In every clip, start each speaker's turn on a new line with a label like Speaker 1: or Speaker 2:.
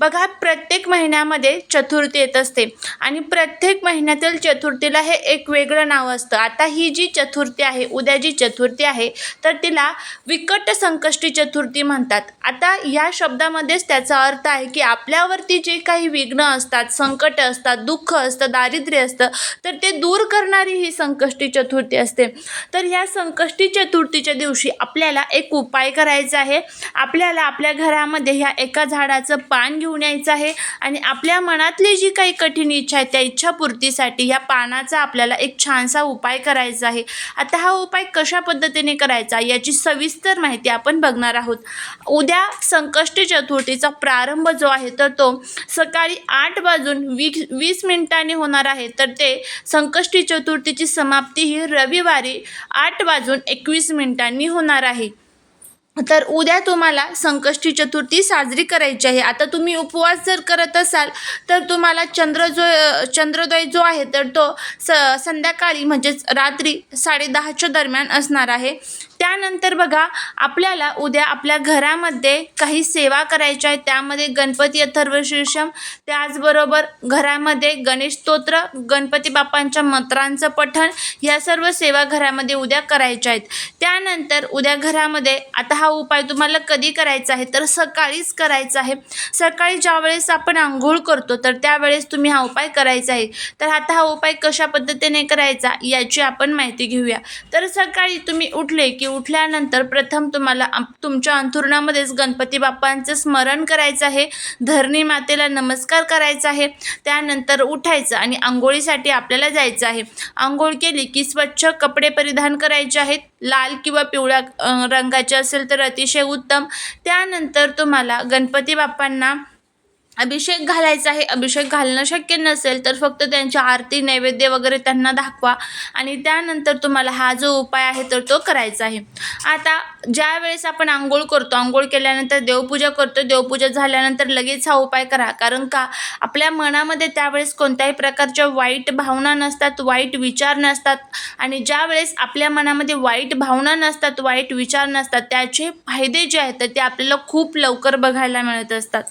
Speaker 1: बघा प्रत्येक महिन्यामध्ये चतुर्थी येत असते. आणि प्रत्येक महिन्यातील चतुर्थीला हे एक वेगळं नाव असतं. आता ही जी चतुर्थी आहे उद्या जी चतुर्थी आहे तर तिला विकट संकष्टी चतुर्थी म्हणतात. आता या शब्दामध्येच त्याचा अर्थ आहे की आपल्यावरती जे काही विघ्न असतात संकट असतात दुःख असतं दारिद्र्य असतं तर ते दूर करणारी ही संकष्टी चतुर्थी असते. तर ह्या संकष्टी चतुर्थीच्या दिवशी आपल्याला एक उपाय करायचा आहे. आपल्याला आपल्या घरामध्ये ह्या एका झाडाचं पान घेऊन यायचं आहे. आणि आपल्या मनातली जी काही कठीण इच्छा आहे त्या इच्छापूर्तीसाठी ह्या पानाचा आपल्याला एक छानसा उपाय करायचा आहे. आता हा उपाय कशा पद्धतीने करायचा याची सविस्तर माहिती आपण बघणार आहोत. उद्या संकष्टी चतुर्थीचा प्रारंभ जो आहे तर तो सकाळी आठ वाजून वीस वीस मिनिटांनी होणार आहे. तर ते संकष्टी चतुर्थीची समाप्ती ही रविवारी आठ वाजून एकवीस मिनिटांनी होणार आहे. तर उद्या तुम्हाला संकष्टी चतुर्थी साजरी करायची आहे. आता तुम्ही उपवास जर करत असाल तर तुम्हाला चंद्र जो चंद्रोदय जो आहे तर तो स संध्याकाळी म्हणजेच रात्री साडेदहाच्या दरम्यान असणार आहे. त्यानंतर बघा आपल्याला उद्या आपल्या घरामध्ये काही सेवा करायच्या आहेत त्यामध्ये गणपती अथर्वशीर्षम त्याचबरोबर घरामध्ये गणेश स्तोत्र गणपती बाप्पांच्या मंत्रांचं पठण या सर्व सेवा घरामध्ये उद्या करायच्या आहेत. त्यानंतर उद्या घरामध्ये आता हा उपाय तुम्हाला कधी करायचा आहे? तर सकाळीच करायचा आहे. सकाळी ज्यावेळेस आपण आंघोळ करतो तर त्यावेळेस तुम्ही हा उपाय करायचा आहे. तर आता हा उपाय कशा पद्धतीने करायचा याची आपण माहिती घेऊया. तर सकाळी तुम्ही उठले की उठल्यानंतर प्रथम तुम्हाला तुमच्या अंथरुणामध्येच गणपती बाप्पांचं स्मरण करायचं आहे. धरणी मातेला नमस्कार करायचा आहे. त्यानंतर उठायचं आणि आंघोळीसाठी आपल्याला जायचं आहे. आंघोळ केली की स्वच्छ कपडे परिधान करायचे आहेत. लाल किंवा पिवळ्या रंगाचे असेल तर अतिशय उत्तम. त्यानंतर तुम्हाला गणपती बाप्पांना अभिषेक घालायचा आहे. अभिषेक घालणं शक्य नसेल तर फक्त त्यांची आरती नैवेद्य वगैरे त्यांना दाखवा आणि त्यानंतर तुम्हाला हा जो उपाय आहे तर तो करायचा आहे. आता ज्या वेळेस आपण आंघोळ करतो आंघोळ केल्यानंतर देवपूजा करतो देवपूजा झाल्यानंतर लगेच हा उपाय करा. कारण का? आपल्या मनामध्ये त्यावेळेस कोणत्याही प्रकारच्या वाईट भावना नसतात वाईट विचार नसतात आणि ज्या वेळेस आपल्या मनामध्ये वाईट भावना नसतात वाईट विचार नसतात त्याचे फायदे जे आहेत ते आपल्याला खूप लवकर बघायला मिळत असतात.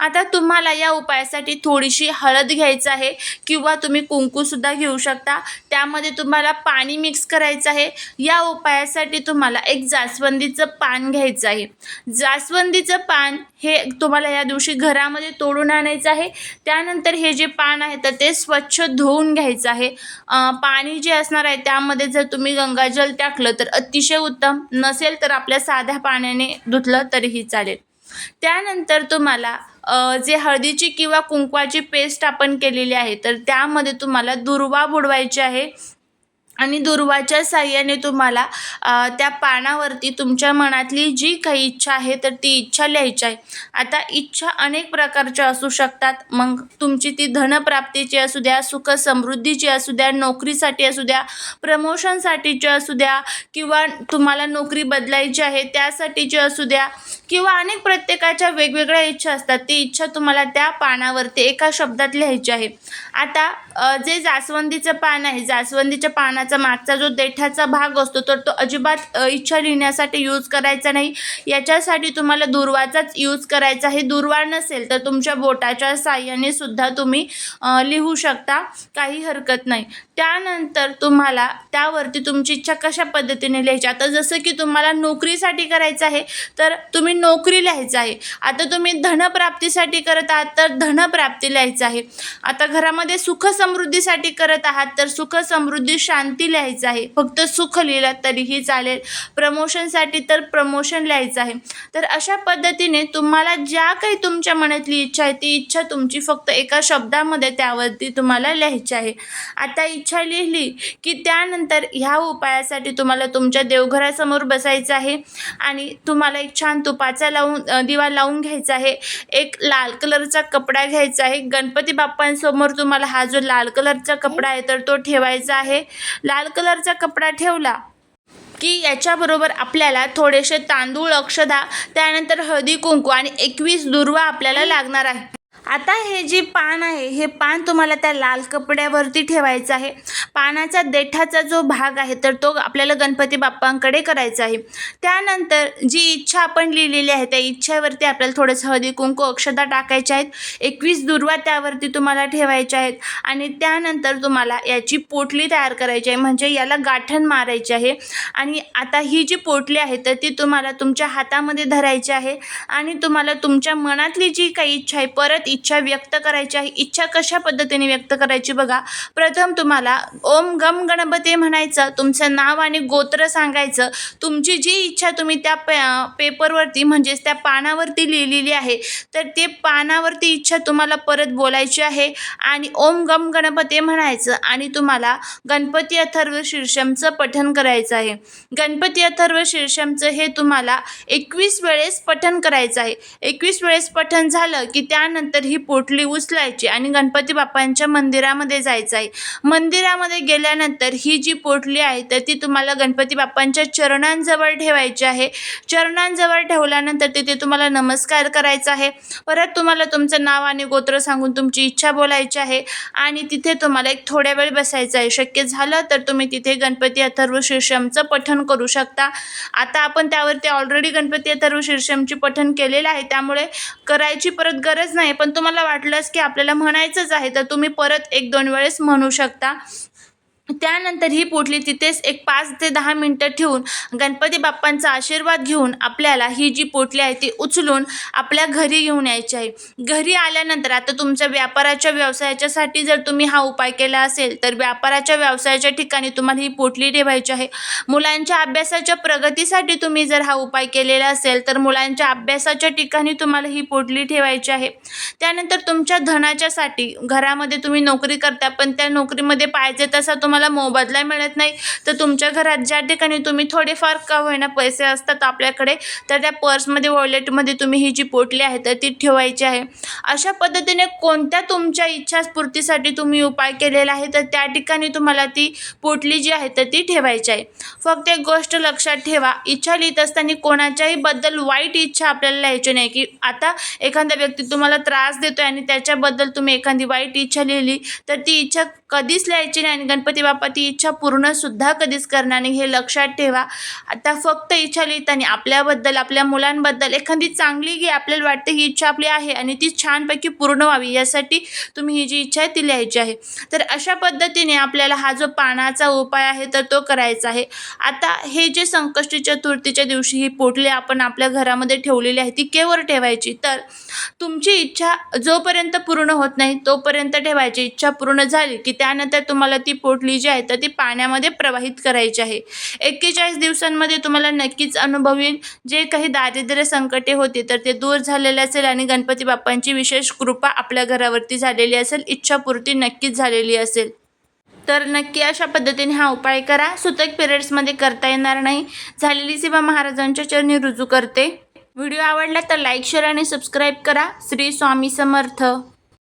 Speaker 1: आता तुम्हाला या उपायासाठी थोडीशी हळद घ्यायचं आहे किंवा तुम्ही कुंकूसुद्धा घेऊ शकता. त्यामध्ये तुम्हाला पाणी मिक्स करायचं आहे. या उपायासाठी तुम्हाला एक जास्वंदीचं पान घ्यायचं आहे. जास्वंदीचं पान हे तुम्हाला या दिवशी घरामध्ये तोडून आणायचं आहे. त्यानंतर हे जे पान आहे तर ते स्वच्छ धुवून घ्यायचं आहे. पाणी जे असणार आहे त्यामध्ये जर तुम्ही गंगाजल टाकलं तर अतिशय उत्तम. नसेल तर आपल्या साध्या पाण्याने धुतलं तरीही चालेल. त्यानंतर तुम्हाला जे हळदीची किंवा कुंकवाची पेस्ट आपण केलेली आहे तर त्यामध्ये तुम्हाला दुर्वा बुडवायची आहे. आणि दुर्वाच्या साह्याने तुम्हाला त्या पानावरती तुमच्या मनातली जी काही इच्छा आहे तर ती इच्छा लिहायची आहे. आता इच्छा अनेक प्रकारच्या असू शकतात. मग तुमची ती धनप्राप्तीची असू द्या सुख समृद्धीची असू द्या नोकरीसाठी असू द्या प्रमोशनसाठीची असू द्या किंवा तुम्हाला नोकरी बदलायची आहे त्यासाठीची असू द्या किंवा अनेक प्रत्येकाच्या वेगवेगळ्या इच्छा असतात. ती इच्छा तुम्हाला त्या पानावरती एका शब्दात लिहायची आहे. आता जे जास्वंदीचं पान आहे जास्वंदीच्या पानाचा मागचा जो देठाचा भाग असतो तर तो अजिबात इच्छा लिहिण्यासाठी यूज करायचा नाही. याच्यासाठी तुम्हाला दुर्वाचाच यूज करायचा. आहे दुर्वा नसेल तर तुमच्या बोटाच्या साह्याने सुद्धा तुम्ही लिहू शकता. काही हरकत नाही. त्यानंतर तुम्हाला त्यावरती तुमची इच्छा कशा पद्धतीने लिहायची? आता जसं की तुम्हाला नोकरीसाठी करायचं आहे तर तुम्ही नोकरी लिहायचं आहे. आता तुम्ही धनप्राप्तीसाठी करत आहात तर धनप्राप्ती लिहायचं आहे. आता घरामध्ये सुख समृद्धीसाठी करत आहात तर सुख समृद्धी शांती लिहायचं आहे. फक्त सुख लिहिलं तरीही चालेल. प्रमोशनसाठी तर प्रमोशन लिहायचं आहे. तर अशा पद्धतीने तुम्हाला ज्या काही तुमच्या मनातली इच्छा आहे ती इच्छा तुमची फक्त एका शब्दामध्ये त्यावरती तुम्हाला लिहायची आहे. आता इच्छा लिहिली की त्यानंतर ह्या उपायासाठी तुम्हाला तुमच्या देवघरासमोर बसायचं आहे आणि तुम्हाला एक छान तुपाचा लावून दिवा लावून घ्यायचा आहे. एक लाल कलरचा कपडा घ्यायचा आहे. गणपती बाप्पांसमोर तुम्हाला हा जो लाल लाल कलरचा कपडा आहे तर तो ठेवायचा आहे. लाल कलरचा कपडा ठेवला की याच्याबरोबर आपल्याला थोडेसे तांदूळ अक्षदा त्यानंतर हळदी कुंकू आणि एकवीस दुर्वा आपल्याला लागणार आहे. आता हे जे पान आहे हे पान तुम्हाला त्या लाल कपड्यावरती ठेवायचं आहे. पानाचा देठाचा जो भाग आहे तर तो आपल्याला गणपती बाप्पांकडे करायचा आहे. त्यानंतर जी इच्छा आपण लिहिलेली आहे त्या इच्छेवरती आपल्याला थोडंसं हळदी कुंकू अक्षता टाकायच्या आहेत. एकवीस दुर्वा त्यावरती तुम्हाला ठेवायच्या आहेत. आणि त्यानंतर तुम्हाला याची पोटली तयार करायची आहे म्हणजे याला गाठण मारायची आहे. आणि आता ही जी पोटली आहे तर ती तुम्हाला तुमच्या हातामध्ये धरायची आहे. आणि तुम्हाला तुमच्या मनातली जी काही इच्छा आहे परत इच्छा व्यक्त करायची आहे इच्छा कशा पद्धतीने व्यक्त करायची बघा. प्रथम तुम्हाला ओम गम गणपती म्हणायचं तुमचं नाव आणि गोत्र सांगायचं. तुमची जी इच्छा तुम्ही त्या पे पेपरवरती म्हणजेच त्या पानावरती लिहिलेली आहे तर ते पानावरती इच्छा तुम्हाला परत बोलायची आहे आणि ओम गम गणपती म्हणायचं आणि तुम्हाला गणपती अथर्व शीर्षमचं पठन करायचं आहे. गणपती अथर्व शीर्षमचं हे तुम्हाला एकवीस वेळेस पठन करायचं आहे. एकवीस वेळेस पठन झालं की त्यानंतर ही पोटली उचलायची आणि गणपती बाप्पांच्या मंदिरामध्ये जायचं आहे. मंदिरामध्ये गेल्यानंतर ही जी पोटली आहे तर ती तुम्हाला गणपती बाप्पांच्या चरणांजवळ ठेवायची आहे. चरणांजवळ ठेवल्यानंतर तिथे तुम्हाला नमस्कार करायचा आहे. परत तुम्हाला तुमचं नाव आणि गोत्र सांगून तुमची इच्छा बोलायची आहे आणि तिथे तुम्हाला एक थोड्या वेळ बसायचं आहे. शक्य झालं तर तुम्ही तिथे गणपती अथर्व शीर्षमचं पठण करू शकता. आता आपण त्यावरती ऑलरेडी गणपती अथर्व शीर्षमची पठण केलेलं आहे. त्यामुळे करायची परत गरज नाही पण तुम्हाला वाटलंच की आपल्याला म्हणायचंच आहे तर तुम्ही परत एक दोन वेळेस म्हणू शकता. त्यानंतर ही पोटली तिथेच एक पाच ते दहा मिनटं ठेवून गणपती बाप्पांचा आशीर्वाद घेऊन आपल्याला ही जी पोटली आहे ती उचलून आपल्या घरी घेऊन यायची आहे. घरी आल्यानंतर आता तुमच्या व्यापाराच्या व्यवसायाच्यासाठी जर तुम्ही हा उपाय केला असेल तर व्यापाराच्या व्यवसायाच्या ठिकाणी तुम्हाला ही पोटली ठेवायची आहे. मुलांच्या अभ्यासाच्या प्रगतीसाठी तुम्ही जर हा उपाय केलेला असेल तर मुलांच्या अभ्यासाच्या ठिकाणी तुम्हाला ही पोटली ठेवायची आहे. त्यानंतर तुमच्या धनाच्यासाठी घरामध्ये तुम्ही नोकरी करता पण त्या नोकरीमध्ये पाहिजे तसा तुम्हाला तुम्हाला मोबदला मिळत नाही तर तुमच्या घरात ज्या ठिकाणी तुम्ही थोडेफार का होईना पैसे असतात आपल्याकडे तर त्या पर्समध्ये वॉलेटमध्ये तुम्ही ही जी पोटली आहे तर ती ठेवायची आहे. अशा पद्धतीने कोणत्या तुमच्या इच्छास्फूर्तीसाठी तुम्ही उपाय केलेला आहे तर त्या ठिकाणी तुम्हाला ती पोटली जी आहे तर ती ठेवायची आहे. फक्त एक गोष्ट लक्षात ठेवा इच्छा लिहित असताना कोणाच्याही बद्दल वाईट इच्छा आपल्याला लिहायची नाही की आता एखादा व्यक्ती तुम्हाला त्रास देतोय आणि त्याच्याबद्दल तुम्ही एखादी वाईट इच्छा लिहिली तर ती इच्छा कधीच लिहायची नाही. आणि गणपती बाप्पा ती इच्छा पूर्णसुद्धा कधीच करणार नाही हे लक्षात ठेवा. आता फक्त इच्छा लिहिताना आपल्याबद्दल आपल्या मुलांबद्दल एखादी चांगली घे आपल्याला वाटते ही इच्छा आपली आहे आणि ती छानपैकी पूर्ण व्हावी यासाठी तुम्ही ही जी इच्छा आहे ती लिहायची आहे. तर अशा पद्धतीने आपल्याला हा जो पानाचा उपाय आहे तर तो करायचा आहे. आता हे जे संकष्टी चतुर्थीच्या दिवशी ही पोटली आपण आपल्या घरामध्ये ठेवलेली आहे ती केवर ठेवायची. तर तुमची इच्छा जोपर्यंत पूर्ण होत नाही तोपर्यंत ठेवायची. इच्छा पूर्ण झाली की त्यानंतर तुम्हाला ती पोटली जी आहे तर ती पाण्यामध्ये प्रवाहित करायची आहे. एक्केचाळीस दिवसांमध्ये तुम्हाला नक्कीच अनुभव येईल. जे काही दारिद्र्य संकटे होती तर ते दूर झालेले असेल आणि गणपती बाप्पांची विशेष कृपा आपल्या घरावरती झालेली असेल इच्छापूर्ती नक्कीच झालेली असेल. तर नक्की अशा पद्धतीने हा उपाय करा. सुतक पिरियड्समध्ये करता येणार नाही. झालेली सेवा महाराजांच्या चरणी रुजू करते. व्हिडिओ आवडला तर लाईक शेअर आणि सबस्क्राईब करा. श्री स्वामी समर्थ.